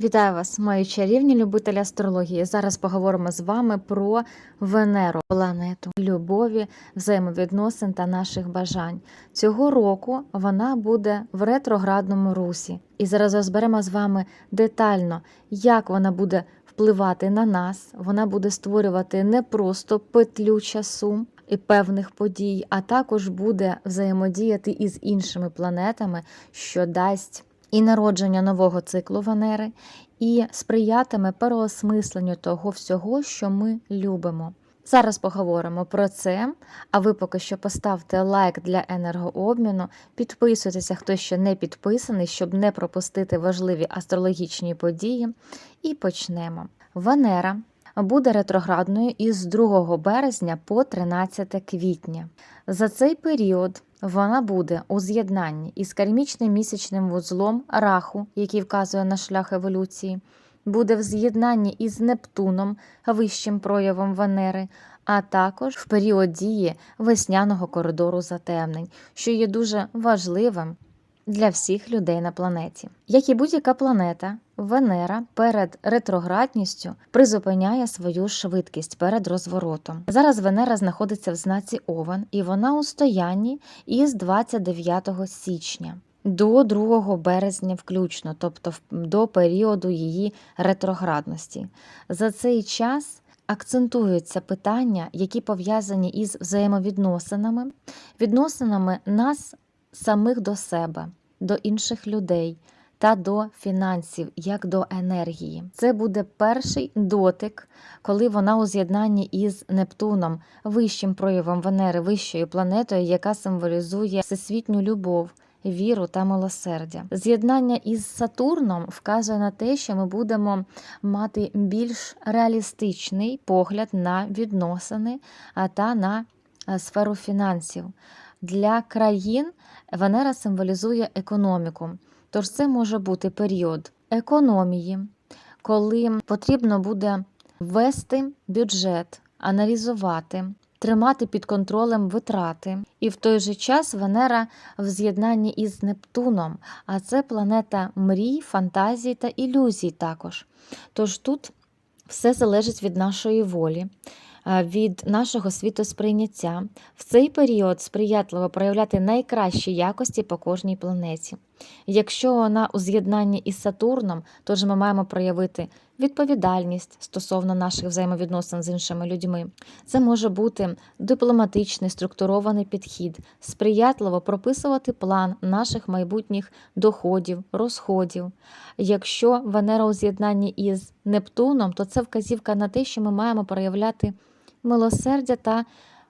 Вітаю вас, мої чарівні любителі астрології. Зараз поговоримо з вами про Венеру, планету любові, взаємовідносин та наших бажань. Цього року вона буде в ретроградному русі. І зараз розберемо з вами детально, як вона буде впливати на нас. Вона буде створювати не просто петлю часу і певних подій, а також буде взаємодіяти із іншими планетами, що дасть і народження нового циклу Венери, і сприятиме переосмисленню того всього, що ми любимо. Зараз поговоримо про це. А ви поки що поставте лайк для енергообміну, підписуйтеся, хто ще не підписаний, щоб не пропустити важливі астрологічні події. І почнемо. Венера буде ретроградною із 2 березня по 13 квітня. За цей період вона буде у з'єднанні із кармічним місячним вузлом раху, який вказує на шлях еволюції, буде в з'єднанні із Нептуном, вищим проявом Венери, а також в період дії весняного коридору затемнень, що є дуже важливим для всіх людей на планеті. Як і будь-яка планета, Венера перед ретроградністю призупиняє свою швидкість перед розворотом. Зараз Венера знаходиться в знаці Овен, і вона у стоянні із 29 січня. До 2 березня включно, тобто до періоду її ретроградності. За цей час акцентуються питання, які пов'язані із взаємовідносинами, відносинами нас самих до себе, до інших людей та до фінансів, як до енергії. Це буде перший дотик, коли вона у з'єднанні із Нептуном, вищим проявом Венери, вищою планетою, яка символізує всесвітню любов. Віру та милосердя. З'єднання із Сатурном вказує на те, що ми будемо мати більш реалістичний погляд на відносини та на е, сферу фінансів. Для країн Венера символізує економіку. Тож це може бути період економії, коли потрібно буде ввести бюджет, аналізувати, тримати під контролем витрати. І в той же час Венера в з'єднанні із Нептуном, а це планета мрій, фантазій та ілюзій також. Тож тут все залежить від нашої волі. А, Від нашого світосприйняття в цей період сприятливо проявляти найкращі якості по кожній планеті. Якщо вона у з'єднанні із Сатурном, то ж ми маємо проявити відповідальність стосовно наших взаємовідносин з іншими людьми. Це може бути дипломатичний структурований підхід, сприятливо прописувати план наших майбутніх доходів, розходів. Якщо Венера у з'єднанні із Нептуном, то це вказівка на те, що ми маємо проявляти милосердя та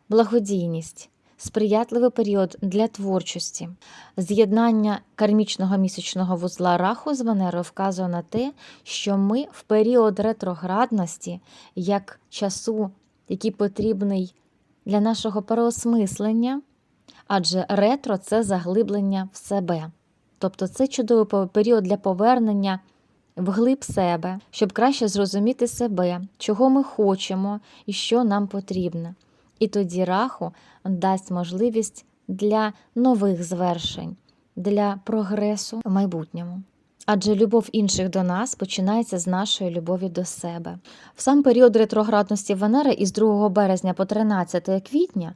благодійність. Сприятливий період для творчості. З'єднання кармічного місячного вузла раху з Венерою вказує на те, що ми в період ретроградності, як часу, який потрібний для нашого переосмислення, адже ретро це заглиблення в себе. Тобто це чудовий період для повернення вглиб себе, щоб краще зрозуміти себе, чого ми хочемо і що нам потрібно. І тоді раху дасть можливість для нових звершень, для прогресу в майбутньому. Адже любов інших до нас починається з нашої любові до себе. В сам період ретроградності Венери із 2 березня по 13 квітня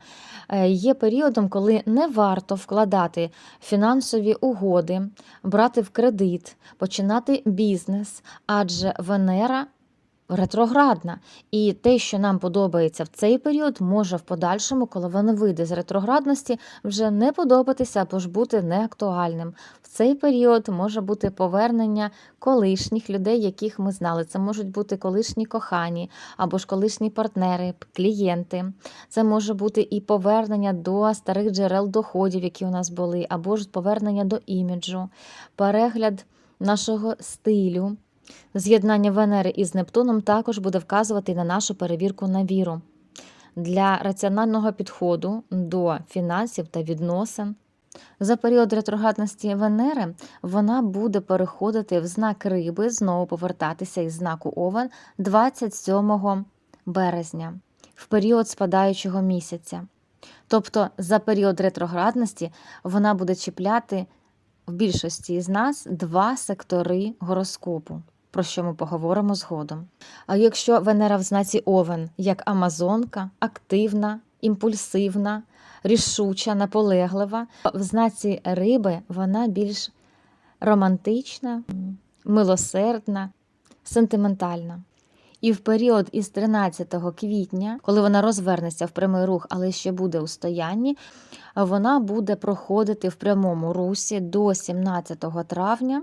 е, є періодом, коли не варто вкладати фінансові угоди, брати в кредит, починати бізнес, адже Венера ретроградна. І те, що нам подобається в цей період, може в подальшому, коли вона вийде з ретроградності, вже не подобатися або ж бути неактуальним. В цей період може бути повернення колишніх людей, яких ми знали. Це можуть бути колишні кохані, або ж колишні партнери, клієнти. Це може бути і повернення до старих джерел доходів, які у нас були, або ж повернення до іміджу, перегляд нашого стилю. З'єднання Венери із Нептуном також буде вказувати на нашу перевірку на віру. Для раціонального підходу до фінансів та відносин. За період ретроградності Венери вона буде переходити в знак риби, знову повертатися із знаку Овен 27 березня, в період спадаючого місяця. Тобто за період ретроградності вона буде чіпляти в більшості з нас два сектори гороскопу. Про що ми поговоримо згодом. А якщо Венера в знаці Овен як Амазонка, активна, імпульсивна, рішуча, наполеглива, в знаці риби вона більш романтична, милосердна, сентиментальна. І в період із 13 квітня, коли вона розвернеться в прямий рух, але ще буде у стоянні, вона буде проходити в прямому русі до 17 травня,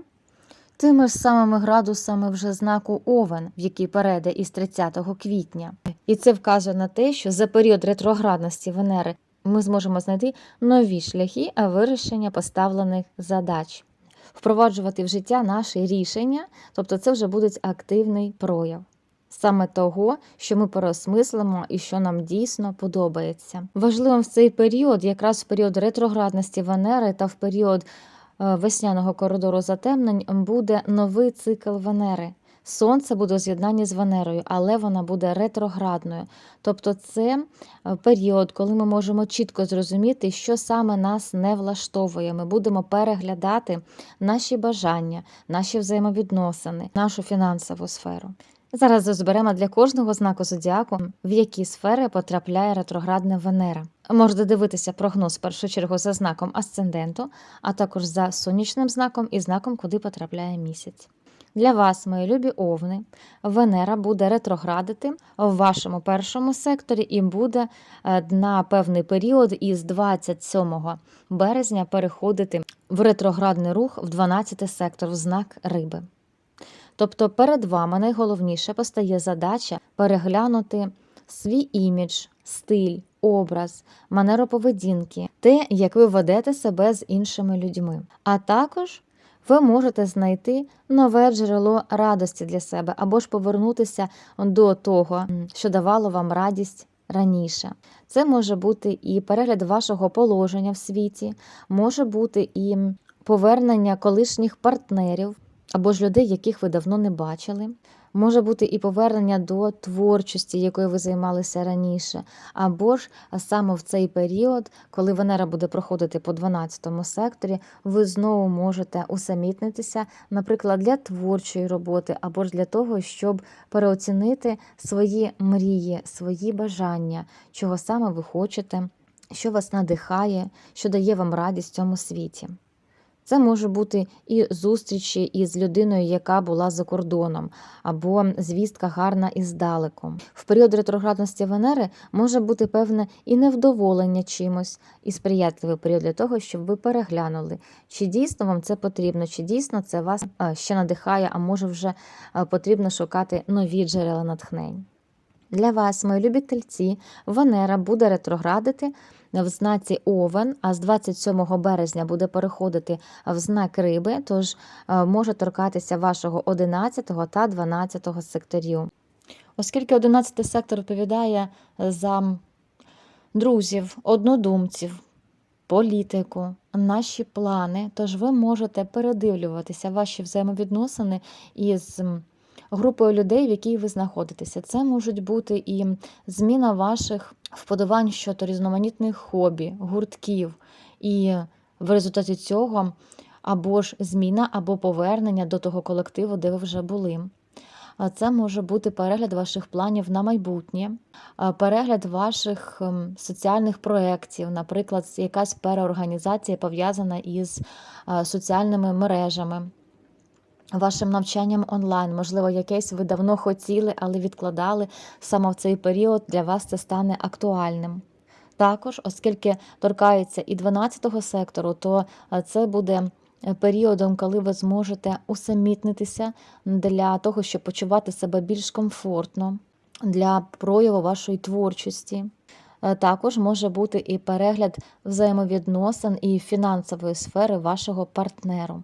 тими ж самими градусами вже знаку Овен, в який перейде із 30 квітня. І це вказує на те, що за період ретроградності Венери ми зможемо знайти нові шляхи вирішення поставлених задач, впроваджувати в життя наші рішення, тобто це вже буде активний прояв. Саме того, що ми переосмислимо і що нам дійсно подобається. Важливим в цей період, якраз в період ретроградності Венери та в період весняного коридору затемнень, буде новий цикл Венери. Сонце буде у з'єднанні з Венерою, але вона буде ретроградною. Тобто це е, період, коли ми можемо чітко зрозуміти, що саме нас не влаштовує. Ми будемо переглядати наші бажання, наші взаємовідносини, нашу фінансову сферу. Зараз розберемо для кожного знаку зодіаку, в які сфери потрапляє ретроградна Венера. Можете дивитися прогноз в першу чергу за знаком асценденту, а також за сонячним знаком і знаком, куди потрапляє місяць. Для вас, мої любі овни, Венера буде ретроградити в вашому першому секторі і буде е, на певний період із 27 березня переходити в ретроградний рух в 12 сектор в знак риби. Тобто перед вами найголовніше постає задача переглянути свій імідж, стиль, образ, манеру поведінки, те, як ви ведете себе з іншими людьми. А також ви можете знайти нове джерело радості для себе або ж повернутися до того, що давало вам радість. Раніше це може бути і перегляд вашого положення в світі, може бути і повернення колишніх партнерів або ж людей, яких ви давно не бачили. Може бути і повернення до творчості, якою ви займалися раніше, або ж саме в цей період, коли Венера буде проходити по 12 секторі, ви знову можете усамітнитися, наприклад, для творчої роботи, або ж для того, щоб переоцінити свої мрії, свої бажання, чого саме ви хочете, що вас надихає, що дає вам радість в цьому світі. Це може бути і зустрічі із людиною, яка була за кордоном, або звістка гарна і здалеку. В період ретроградності Венери може бути певне і невдоволення чимось, і сприятливий період для того, щоб ви переглянули, чи дійсно вам це потрібно, чи дійсно це вас ще надихає, а може вже потрібно шукати нові джерела натхнень. Для вас, мої любі тельці, Венера буде ретроградити в знаці Овен, а з 27 березня буде переходити в знак риби, тож може торкатися вашого 11 та 12 секторів. Оскільки 11 сектор відповідає за друзів, однодумців, політику, наші плани, тож ви можете передивлюватися ваші взаємовідносини із групою людей, в якій ви знаходитеся. Це можуть бути і зміна ваших вподобань щодо різноманітних хобі, гуртків, і в результаті цього або ж зміна, або повернення до того колективу, де ви вже були. Це може бути перегляд ваших планів на майбутнє, перегляд ваших ем, соціальних проєктів, наприклад, якась переорганізація пов'язана із соціальними мережами вашим навчанням онлайн, можливо, якесь ви давно хотіли, але відкладали саме в цей період для вас це стане актуальним. Також, оскільки торкається і 12-го сектору, то це буде е, періодом, коли ви зможете усамітнитися для того, щоб почувати себе більш комфортно, для прояву вашої творчості. Е, також може бути і перегляд взаємовідносин і фінансової сфери вашого партнеру.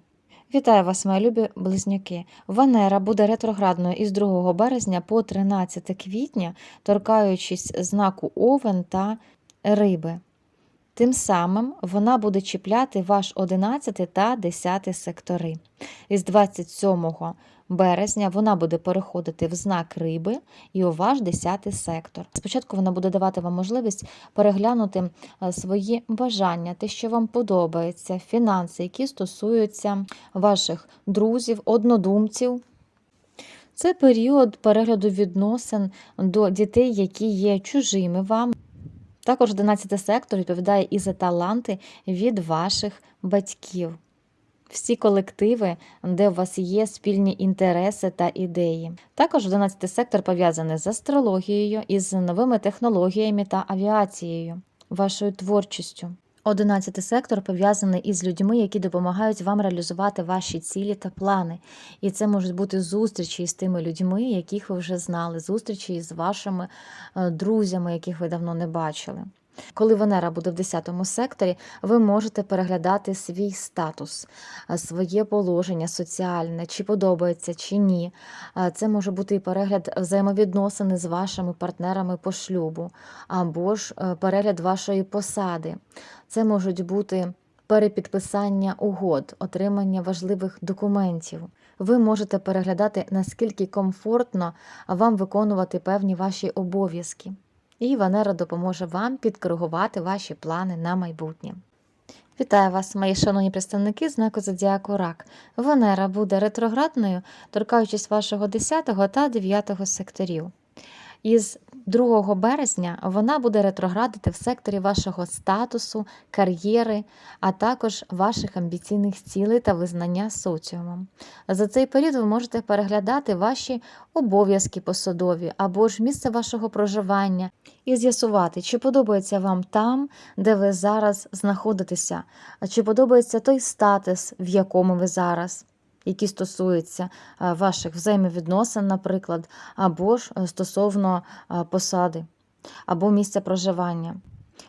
Вітаю вас, мої любі близнюки. Венера буде ретроградною із 2 березня по 13 квітня, торкаючись знаку Овен та Риби. Тим самим вона буде чіпляти ваш 11 та 10 сектори. Із 27 березня вона буде переходити в знак риби і у ваш 10 сектор. Спочатку вона буде давати вам можливість переглянути е, свої бажання, те, що вам подобається, фінанси, які стосуються ваших друзів, однодумців. Це період перегляду відносин до дітей, які є чужими вам. Також 11 сектор відповідає і за таланти від ваших батьків. Всі колективи, де у вас є спільні інтереси та ідеї. Також 11 сектор пов'язаний з астрологією, із новими технологіями та авіацією, вашою творчістю. 11 сектор пов'язаний із людьми, які допомагають вам реалізувати ваші цілі та плани. І це можуть бути зустрічі з тими людьми, яких ви вже знали, зустрічі з вашими е, друзями, яких ви давно не бачили. Коли Венера буде в 10 секторі, ви можете переглядати свій статус, е, своє положення соціальне, чи подобається, чи ні. Е, Це може бути і перегляд взаємовідносини з вашими партнерами по шлюбу, або ж е, перегляд вашої посади. Це можуть бути перепідписання угод, отримання важливих документів. Ви можете переглядати, наскільки комфортно вам виконувати певні ваші обов'язки. І Венера допоможе вам підкоригувати ваші плани на майбутнє. Вітаю вас, мої шановні представники знаку Зодіаку Рак. Венера буде ретроградною, торкаючись вашого 10 та 9 секторів. Із 2 березня вона буде ретроградити в секторі вашого статусу, кар'єри, а також ваших амбіційних цілей та визнання соціумом. За цей період ви можете переглядати ваші обов'язки посадові або ж місце вашого проживання і з'ясувати, чи подобається вам там, де ви зараз знаходитеся, чи подобається той статус, в якому ви зараз які стосуються е, ваших взаємовідносин, наприклад, або ж е, стосовно е, посади, або місця проживання.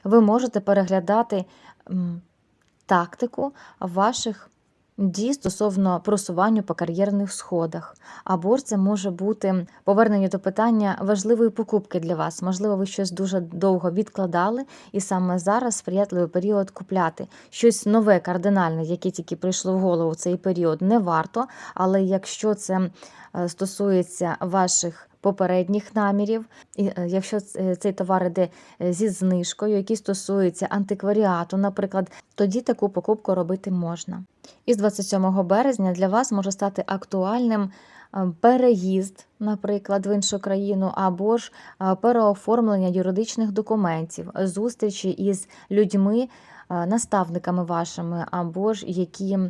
Ви можете переглядати тактику ваших дій стосовно просування по кар'єрних сходах. Або це може бути повернення до питання важливої покупки для вас. Можливо, ви щось дуже довго відкладали, і саме зараз сприятливий період купляти. Щось нове, кардинальне, яке тільки прийшло в голову в цей період, не варто. Але якщо це е, стосується ваших попередніх намірів, і е, якщо цей товар іде е, зі знижкою, який стосується антикваріату, наприклад, тоді таку покупку робити можна. Із 27 березня для вас може стати актуальним е, переїзд, наприклад, в іншу країну, або ж е, переоформлення юридичних документів, зустрічі із людьми, е, наставниками вашими, або ж які е,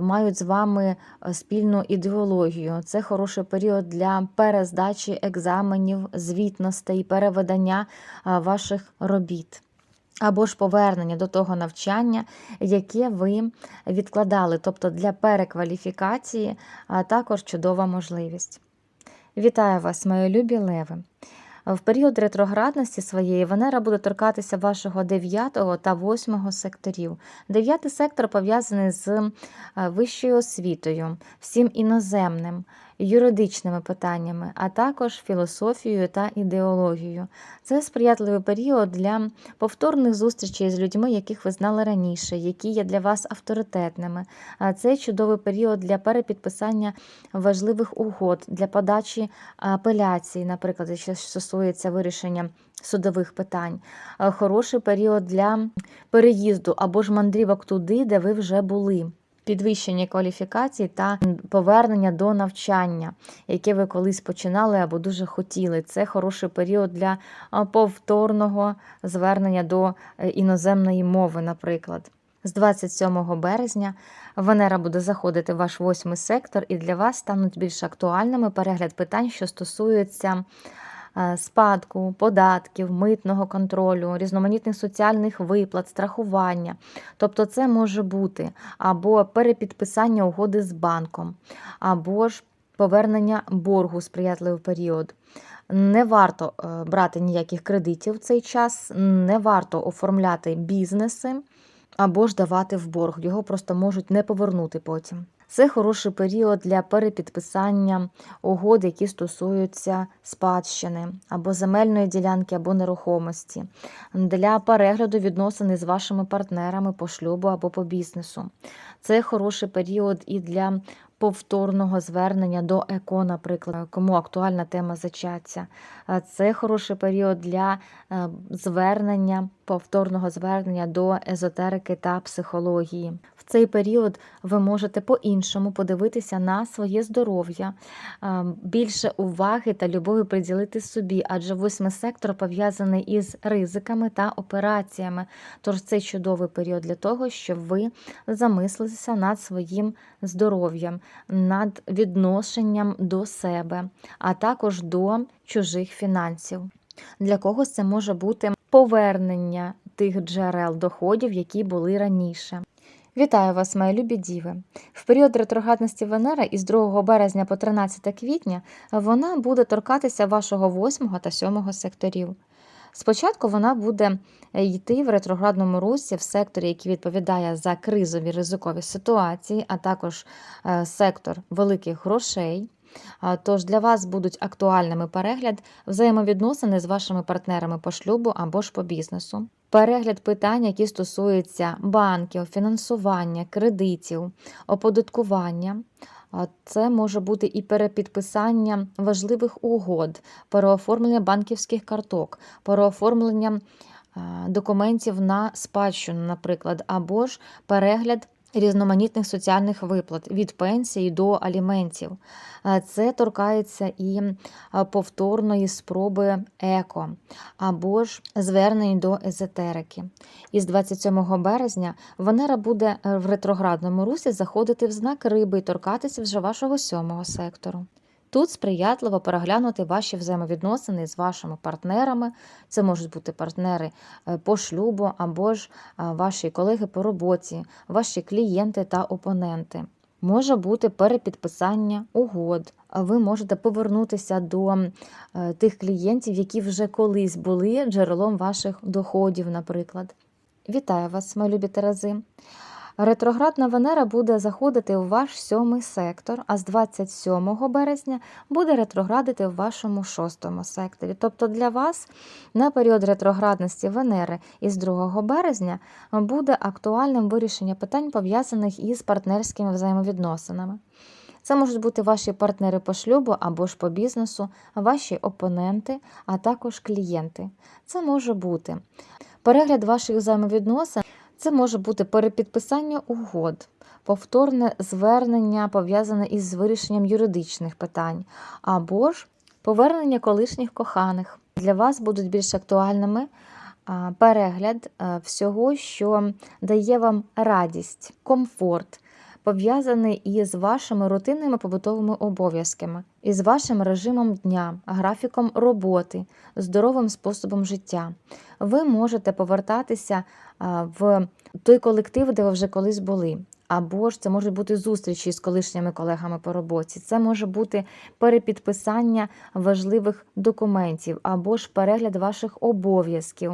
мають з вами е, спільну ідеологію. Це хороший період для перездачі екзаменів, звітностей, переведення е, ваших робіт. Або ж повернення до того навчання, яке ви відкладали, тобто для перекваліфікації, а також чудова можливість. Вітаю вас, мої любі леви! В період ретроградності своєї Венера буде торкатися вашого 9 та 8 секторів. Дев'ятий сектор пов'язаний з е, вищою освітою, всім іноземним, юридичними питаннями, а також філософією та ідеологією. Це сприятливий період для повторних зустрічей з людьми, яких ви знали раніше, які є для вас авторитетними. Це чудовий період для перепідписання важливих угод, для подачі апеляцій, наприклад, що стосується вирішення судових питань. Хороший період для переїзду або ж мандрівок туди, де ви вже були. Підвищення кваліфікацій та повернення до навчання, яке ви колись починали або дуже хотіли. Це хороший період для повторного звернення до е, іноземної мови, наприклад. З 27 березня Венера буде заходити в ваш восьмий сектор, і для вас стануть більш актуальними перегляд питань, що стосуються спадку, податків, митного контролю, різноманітних соціальних виплат, страхування. Тобто, це може бути або перепідписання угоди з банком, або ж повернення боргу сприятливий період. Не варто е, брати ніяких кредитів в цей час, не варто оформляти бізнеси або ж давати в борг. Його просто можуть не повернути потім. Це хороший період для перепідписання угод, які стосуються спадщини або земельної ділянки, або нерухомості, для перегляду відносин з вашими партнерами по шлюбу або по бізнесу. Це хороший період і для повторного звернення до ЕКО, наприклад, кому актуальна тема зачаття. Це хороший період для е, звернення, повторного звернення до езотерики та психології. В цей період ви можете по-іншому подивитися на своє здоров'я, е, більше уваги та любові приділити собі, адже восьмий сектор пов'язаний із ризиками та операціями. Тож це чудовий період для того, щоб ви замислилися над своїм здоров'ям, над відношенням до себе, а також до чужих фінансів. Для когось це може бути повернення тих джерел доходів, які були раніше. Вітаю вас, мої любі діви! В період ретроградності Венери із 2 березня по 13 квітня вона буде торкатися вашого 8 та 7 секторів. Спочатку вона буде йти в ретроградному русі в секторі, який відповідає за кризові ризикові ситуації, а також е, сектор великих грошей. Тож для вас будуть актуальними перегляд взаємовідносини з вашими партнерами по шлюбу або ж по бізнесу. Перегляд питань, які стосуються банків, фінансування, кредитів, оподаткування. Це може бути і перепідписання важливих угод, переоформлення банківських карток, переоформлення е, документів на спадщину, наприклад, або ж перегляд різноманітних соціальних виплат від пенсії до аліментів. Е, Це торкається і е, повторної спроби еко, або ж звернень до езотерики. Із 27 березня Венера буде е, в ретроградному русі заходити в знак риби і торкатися вже вашого сьомого сектору. Тут сприятливо переглянути ваші взаємовідносини з вашими партнерами. Це можуть бути партнери е, по шлюбу або ж е, ваші колеги по роботі, ваші клієнти та опоненти. Може бути перепідписання угод. Ви можете повернутися до е, тих клієнтів, які вже колись були джерелом ваших доходів, наприклад. Вітаю вас, мої любі Терези! Ретроградна Венера буде заходити в ваш сьомий сектор, а з 27 березня буде ретроградити в вашому шостому секторі. Тобто для вас на період ретроградності Венери із 2 березня буде актуальним вирішення питань, пов'язаних із партнерськими взаємовідносинами. Це можуть бути ваші партнери по шлюбу або ж по бізнесу, ваші опоненти, а також клієнти. Це може бути перегляд ваших взаємовідносин. Це може бути перепідписання угод, повторне звернення, пов'язане із вирішенням юридичних питань, або ж повернення колишніх коханих. Для вас будуть більш актуальними перегляд всього, що дає вам радість, комфорт, пов'язаний із вашими рутинними побутовими обов'язками, із вашим режимом дня, графіком роботи, здоровим способом життя. Ви можете повертатися в той колектив, де ви вже колись були. Або ж це можуть бути зустрічі з колишніми колегами по роботі, це може бути перепідписання важливих документів, або ж перегляд ваших обов'язків.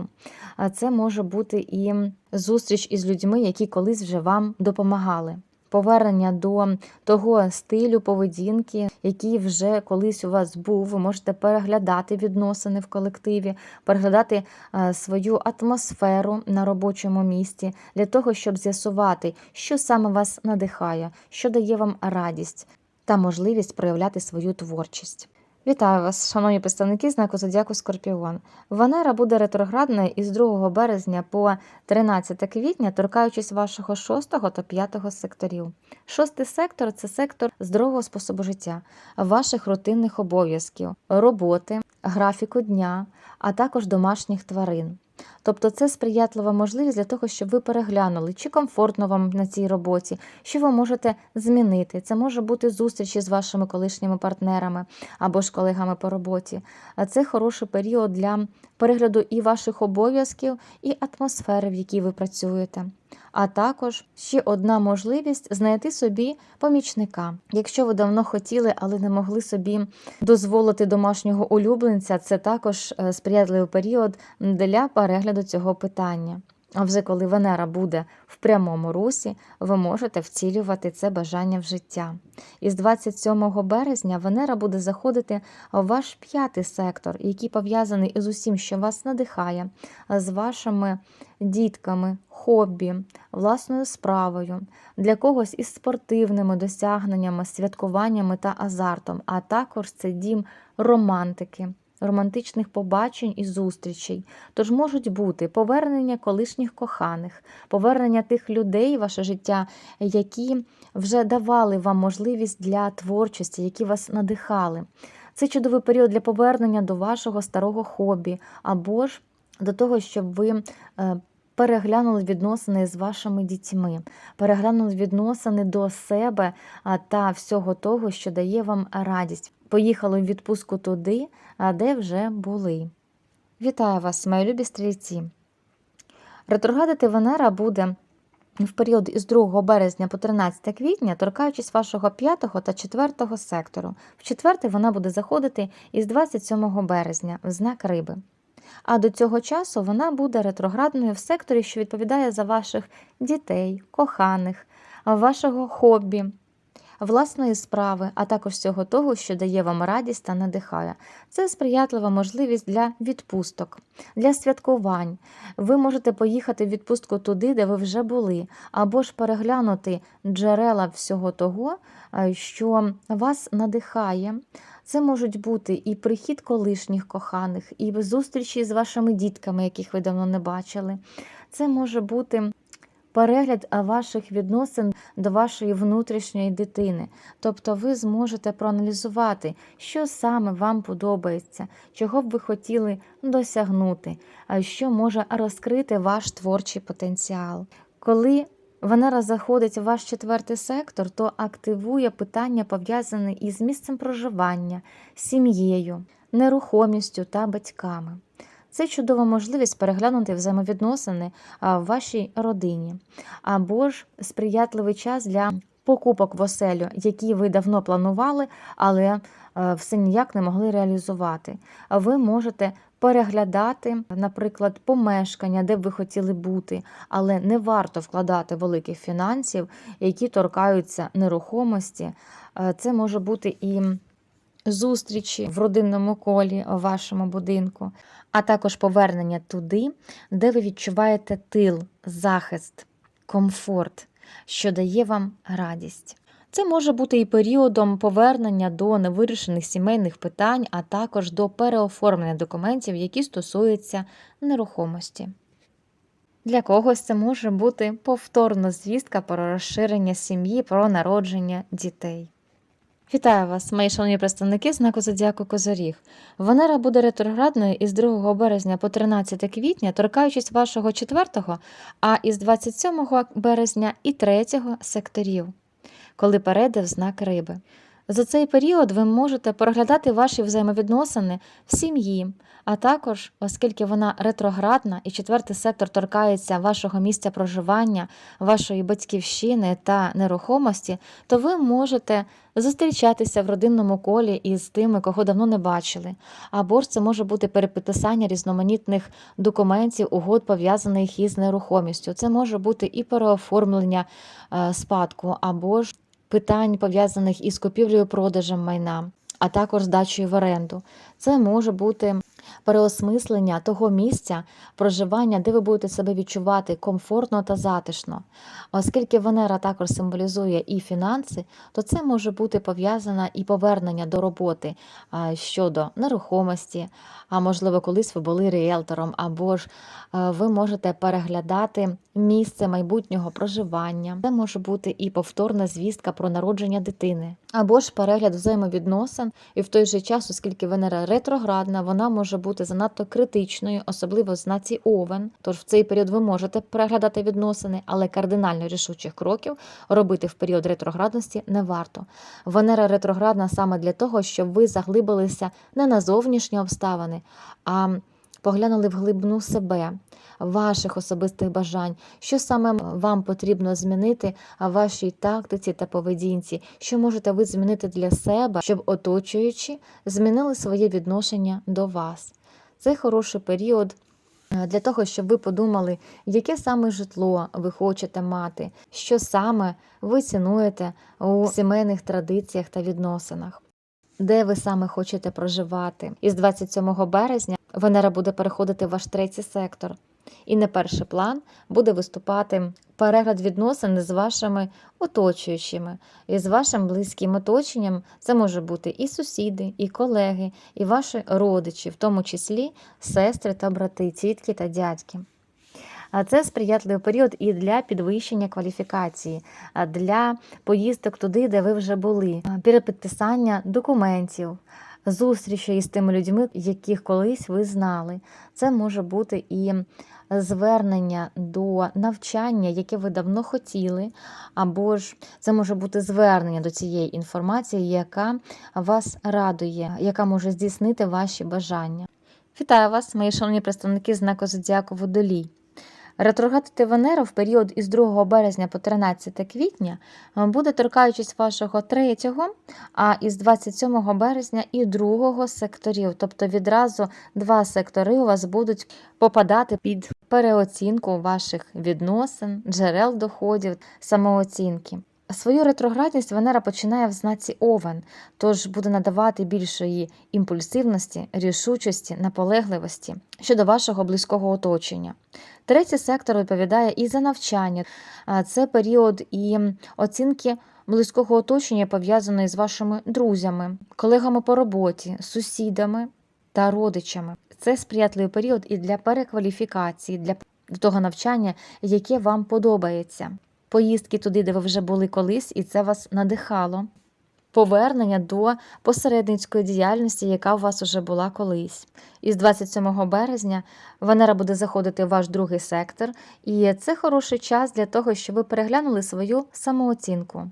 А це може бути і зустріч із людьми, які колись вже вам допомагали. Повернення до того стилю поведінки, який вже колись у вас був. Ви можете переглядати відносини в колективі, переглядати е, свою атмосферу на робочому місці для того, щоб з'ясувати, що саме вас надихає, що дає вам радість та можливість проявляти свою творчість. Вітаю вас, шановні представники знаку Зодіаку Скорпіон. Венера буде ретроградною із 2 березня по 13 квітня, торкаючись вашого 6 та 5 секторів. Шостий сектор це сектор здорового способу життя, ваших рутинних обов'язків, роботи, графіку дня, а також домашніх тварин. Тобто це сприятлива можливість для того, щоб ви переглянули, чи комфортно вам на цій роботі, що ви можете змінити. Це може бути зустрічі з вашими колишніми партнерами або ж колегами по роботі. А Це хороший період для перегляду і ваших обов'язків, і атмосфери, в якій ви працюєте. А також ще одна можливість знайти собі помічника. Якщо ви давно хотіли, але не могли собі дозволити домашнього улюбленця, це також е, сприятливий період для перегляду цього питання. А вже коли Венера буде в прямому русі, ви можете втілювати це бажання в життя. І з 27 березня Венера буде заходити в ваш п'ятий сектор, який пов'язаний із усім, що вас надихає, з вашими дітками, хобі, власною справою, для когось із спортивними досягненнями, святкуваннями та азартом, а також це дім романтики. Романтичних побачень і зустрічей, тож можуть бути повернення колишніх коханих, повернення тих людей в ваше життя, які вже давали вам можливість для творчості, які вас надихали. Це чудовий період для повернення до вашого старого хобі, або ж до того, щоб ви е, переглянули відносини з вашими дітьми, переглянули відносини до себе та всього того, що дає вам радість. Поїхали в відпустку туди, де вже були. Вітаю вас, мої любі стрільці! Ретроградити Венера буде в період із 2 березня по 13 квітня, торкаючись вашого 5 та 4 сектору. В четвертий вона буде заходити із 27 березня в знак риби. А до цього часу вона буде ретроградною в секторі, що відповідає за ваших дітей, коханих, вашого хобі, власної справи, а також всього того, що дає вам радість та надихає. Це сприятлива можливість для відпусток, для святкувань. Ви можете поїхати в відпустку туди, де ви вже були, або ж переглянути джерела всього того, е, що вас надихає. Це можуть бути і прихід колишніх коханих, і зустрічі з вашими дітками, яких ви давно не бачили. Це може бути перегляд ваших відносин до вашої внутрішньої дитини. Тобто ви зможете проаналізувати, що саме вам подобається, чого б ви хотіли досягнути, що може розкрити ваш творчий потенціал. Коли Венера заходить в ваш четвертий сектор, то активує питання, пов'язане із місцем проживання, сім'єю, нерухомістю та батьками. Це чудова можливість переглянути взаємовідносини в вашій родині, або ж сприятливий час для покупок в оселю, які ви давно планували, але все ніяк не могли реалізувати. Ви можете переглядати, наприклад, помешкання, де б ви хотіли бути, але не варто вкладати великих фінансів, які торкаються нерухомості. Це може бути і зустрічі в родинному колі у вашому будинку, а також повернення туди, де ви відчуваєте тил, захист, комфорт, що дає вам радість. Це може бути і періодом повернення до невирішених сімейних питань, а також до переоформлення документів, які стосуються нерухомості. Для когось це може бути повторна звістка про розширення сім'ї, про народження дітей. Вітаю вас, мої шановні представники знаку Зодіаку Козоріг. Венера буде ретроградною із 2 березня по 13 квітня, торкаючись вашого 4-го, а із 27 березня і 3 секторів, коли перейде в знак риби. За цей період ви можете переглядати ваші взаємовідносини в сім'ї, а також, оскільки вона ретроградна і четвертий сектор торкається вашого місця проживання, вашої батьківщини та нерухомості, то ви можете зустрічатися в родинному колі із тими, кого давно не бачили. Або ж це може бути перепідписання різноманітних документів, угод пов'язаних із нерухомістю. Це може бути і переоформлення е, спадку, або ж питань, пов'язаних із купівлею продажем майна, а також здачею в оренду. Це може бути переосмислення того місця проживання, де ви будете себе відчувати комфортно та затишно. Оскільки Венера також символізує і фінанси, то це може бути пов'язане і повернення до роботи щодо нерухомості, а можливо, колись ви були ріелтором, або ж ви можете переглядати місце майбутнього проживання. Це може бути і повторна звістка про народження дитини, або ж перегляд взаємовідносин, і в той же час, оскільки Венера ретроградна, вона може бути занадто критичною, особливо в знаці Овен. Тож в цей період ви можете переглядати відносини, але кардинально рішучих кроків робити в період ретроградності не варто. Венера ретроградна саме для того, щоб ви заглибилися не на зовнішні обставини, а поглянули в глибину себе, ваших особистих бажань, що саме вам потрібно змінити в вашій тактиці та поведінці, що можете ви змінити для себе, щоб оточуючи, змінили своє відношення до вас. Це хороший період Е, Для того, щоб ви подумали, яке саме житло ви хочете мати, що саме ви цінуєте у сімейних традиціях та відносинах, де ви саме хочете проживати. Із 27 березня Венера буде переходити в ваш третій сектор, і на перший план буде виступати перегляд відносин з вашими оточуючими, і з вашим близьким оточенням. Це може бути і сусіди, і колеги, і ваші родичі, в тому числі сестри та брати, тітки та дядьки. А це сприятливий період і для підвищення кваліфікації, для поїздок туди, де ви вже були, перепідписання документів, зустрічі із тими людьми, яких колись ви знали. Це може бути і звернення до навчання, яке ви давно хотіли, або ж це може бути звернення до цієї інформації, яка вас радує, яка може здійснити ваші бажання. Вітаю вас, мої шановні представники знаку Зодіаку Водолій. Ретроградити Венера в період із 2 березня по 13 квітня е, буде торкаючись вашого 3, а із 27 березня і другого секторів. Тобто відразу два сектори у вас будуть попадати під переоцінку ваших відносин, джерел доходів, самооцінки. Свою ретроградність Венера починає в знаці Овен, тож буде надавати більшої імпульсивності, рішучості, наполегливості щодо вашого близького оточення. Третій сектор відповідає і за навчання. Це період і оцінки близького оточення, пов'язаної з вашими друзями, колегами по роботі, сусідами та родичами. Це сприятливий період і для перекваліфікації, для того навчання, яке вам подобається. Поїздки туди, де ви вже були колись, і це вас надихало. Повернення до посередницької діяльності, яка у вас уже була колись. Із 27 березня Венера буде заходити в ваш другий сектор, і це хороший час для того, щоб ви переглянули свою самооцінку,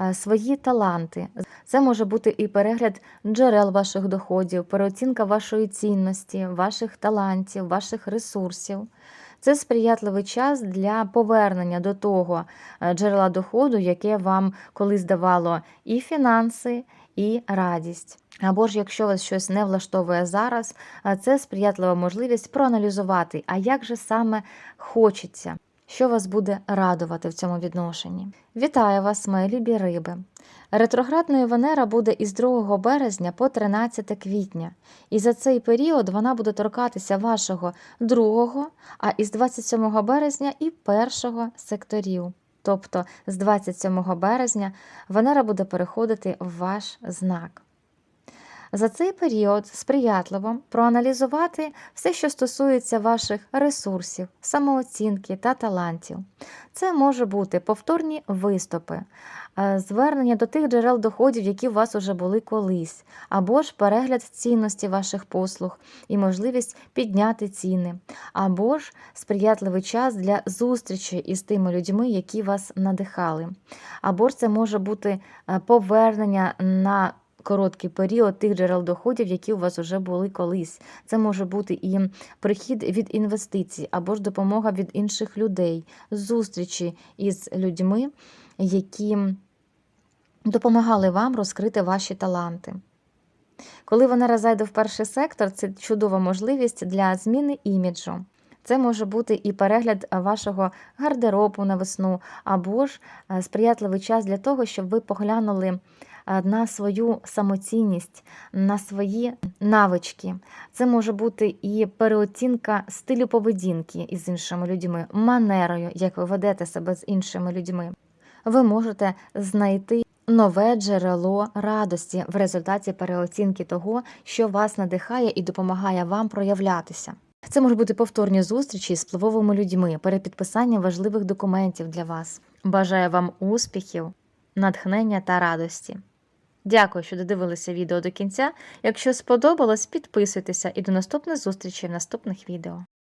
е, свої таланти. Це може бути і перегляд джерел ваших доходів, переоцінка вашої цінності, ваших талантів, ваших ресурсів. Це сприятливий час для повернення до того е, джерела доходу, яке вам колись давало і фінанси, і радість. Або ж якщо вас щось не влаштовує зараз, е, це сприятлива можливість проаналізувати, а як же саме хочеться, що вас буде радувати в цьому відношенні. Вітаю вас, мої любі риби! Ретроградної Венера буде із 2 березня по 13 квітня, і за цей період вона буде торкатися вашого другого, а із 27 березня і першого секторів. Тобто з 27 березня Венера буде переходити в ваш знак. За цей період сприятливо проаналізувати все, що стосується ваших ресурсів, самооцінки та талантів. Це може бути повторні виступи, е, звернення до тих джерел доходів, які у вас уже були колись, або ж перегляд цінності ваших послуг і можливість підняти ціни, або ж сприятливий час для зустрічі із тими людьми, які вас надихали. Або ж це може бути е, повернення на короткий період тих джерел доходів, які у вас вже були колись. Це може бути і прихід від інвестицій, або ж допомога від інших людей, зустрічі із людьми, які допомагали вам розкрити ваші таланти. Коли Венера зайде в перший сектор, це чудова можливість для зміни іміджу. Це може бути і перегляд вашого гардеробу на весну, або ж е, сприятливий час для того, щоб ви поглянули на свою самоцінність, на свої навички. Це може бути і переоцінка стилю поведінки із іншими людьми, манерою, як ви ведете себе з іншими людьми. Ви можете знайти нове джерело радості в результаті переоцінки того, що вас надихає і допомагає вам проявлятися. Це можуть бути повторні зустрічі з впливовими людьми, перепідписання важливих документів для вас. Бажаю вам успіхів, натхнення та радості. Дякую, що додивилися відео до кінця. Якщо сподобалось, підписуйтеся і до наступних зустрічей в наступних відео.